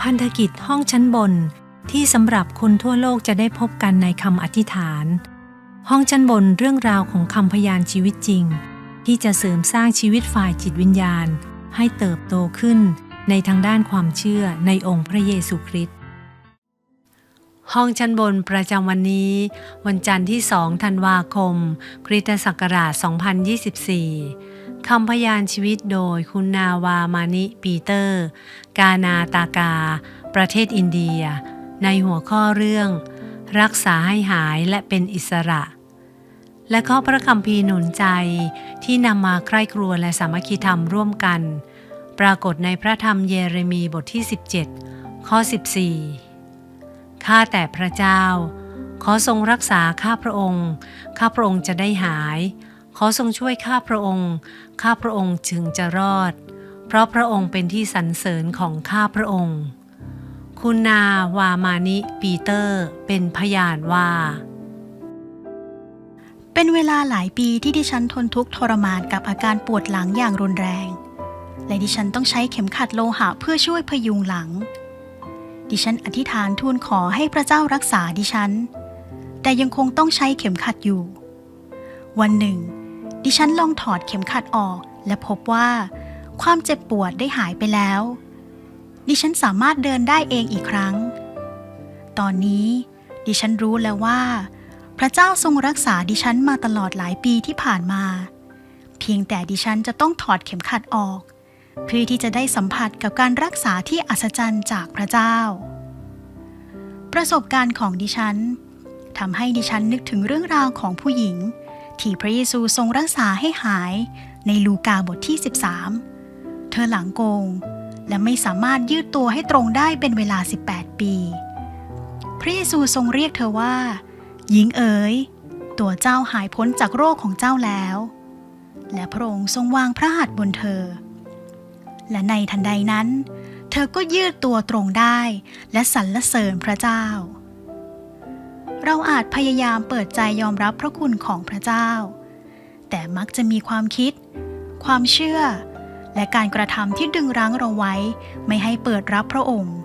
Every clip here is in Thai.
พันธกิจห้องชั้นบนที่สำหรับคนทั่วโลกจะได้พบกันในคำอธิษฐาน ห้องชั้นบนเรื่องราวของคำพยานชีวิตจริง ที่จะเสริมสร้างชีวิตฝ่ายจิตวิญญาณ ให้เติบโตขึ้นในทางด้านความเชื่อในองค์พระเยซูคริสต์ห้องชั้นบนประจำวันนี้ วันจันทร์ที่ 2 ธันวาคม คริสตศักราช 2024 คำพยานชีวิตโดยคุณนาวามานิปีเตอร์ กานาตากา ประเทศอินเดีย ในหัวข้อเรื่อง รักษาให้หายและเป็นอิสระ และข้อพระคัมภีร์หนุนใจที่นำมาใคร่ครวญและสามัคคีธรรมร่วมกัน ปรากฏในพระธรรมเยเรมีบทที่ 17 ข้อ 14 ข้าแต่พระเจ้า ขอทรงรักษาข้าพระองค์ ข้าพระองค์จะได้หาย ขอทรงช่วยข้าพระองค์ ข้าพระองค์จึงจะรอด เพราะพระองค์เป็นที่สรรเสริญของข้าพระองค์ คุณนาวามานิปีเตอร์เป็นพยานว่า เป็นเวลาหลายปีที่ดิฉันทนทุกข์ทรมานกับอาการปวดหลังอย่างรุนแรง และดิฉันต้องใช้เข็มขัดโลหะเพื่อช่วยพยุงหลัง ดิฉันอธิษฐานทูลขอให้พระเจ้ารักษาดิฉัน แต่ยังคงต้องใช้เข็มขัดอยู่วันหนึ่ง ดิฉันลองถอดเข็มขัดออก และพบว่า ความเจ็บปวดได้หายไปแล้ว ดิฉันสามารถเดินได้เองอีกครั้ง ตอนนี้ ดิฉันรู้แล้วว่า พระเจ้าทรงรักษาดิฉันมาตลอดหลายปีที่ผ่านมา เพียงแต่ดิฉันจะต้องถอดเข็มขัดออก เพื่อที่จะได้สัมผัสกับการรักษาที่อัศจรรย์จากพระเจ้า ประสบการณ์ของดิฉันทำให้ดิฉันนึกถึงเรื่องราวของผู้หญิง ที่พระเยซูทรงรักษาให้หายในลูกาบทที่ 13 เธอหลังโกง และไม่สามารถยืดตัวให้ตรงได้เป็นเวลา 18 ปี พระเยซูทรงเรียกเธอว่า หญิงเอ๋ย ตัวเจ้าหายพ้นจากโรคของเจ้าแล้ว และพระองค์ทรงวางพระหัตถ์บนเธอ และในทันใดนั้น เธอก็ยืดตัวตรงได้ และสรรเสริญพระเจ้า เราอาจพยายามเปิดใจยอมรับพระคุณของพระเจ้า แต่มักจะมีความคิด ความเชื่อ และการกระทำที่ดึงรั้งเราไว้ ไม่ให้เปิดรับพระองค์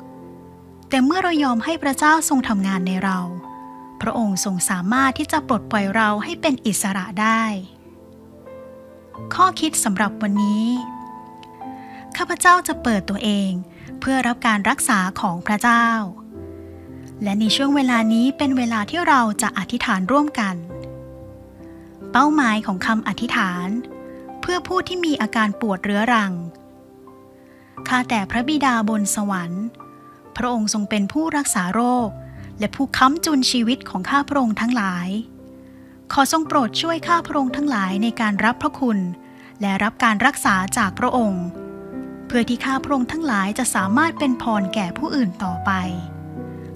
แต่เมื่อเรายอมให้พระเจ้าทรงทำงานในเรา พระองค์ทรงสามารถที่จะปลดปล่อยเราให้เป็นอิสระได้ ข้อคิดสำหรับวันนี้ข้าพเจ้าจะเปิดตัวเอง เพื่อรับการรักษาของพระเจ้า และในช่วงเวลานี้เป็นเวลาที่เราจะอธิษฐานร่วมกัน เป้าหมายของคำอธิษฐาน เพื่อผู้ที่มีอาการปวดเรื้อรัง ข้าแต่พระบิดาบนสวรรค์ พระองค์ทรงเป็นผู้รักษาโรค และผู้ค้ำจุนชีวิตของข้าพระองค์ทั้งหลาย ขอทรงโปรดช่วยข้าพระองค์ทั้งหลายในการรับพระคุณ และรับการรักษาจากพระองค์ เพื่อที่ข้าพระองค์ทั้งหลายจะสามารถเป็นพรแก่ผู้อื่นต่อไป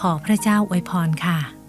ขอพระเจ้าอวยพรค่ะ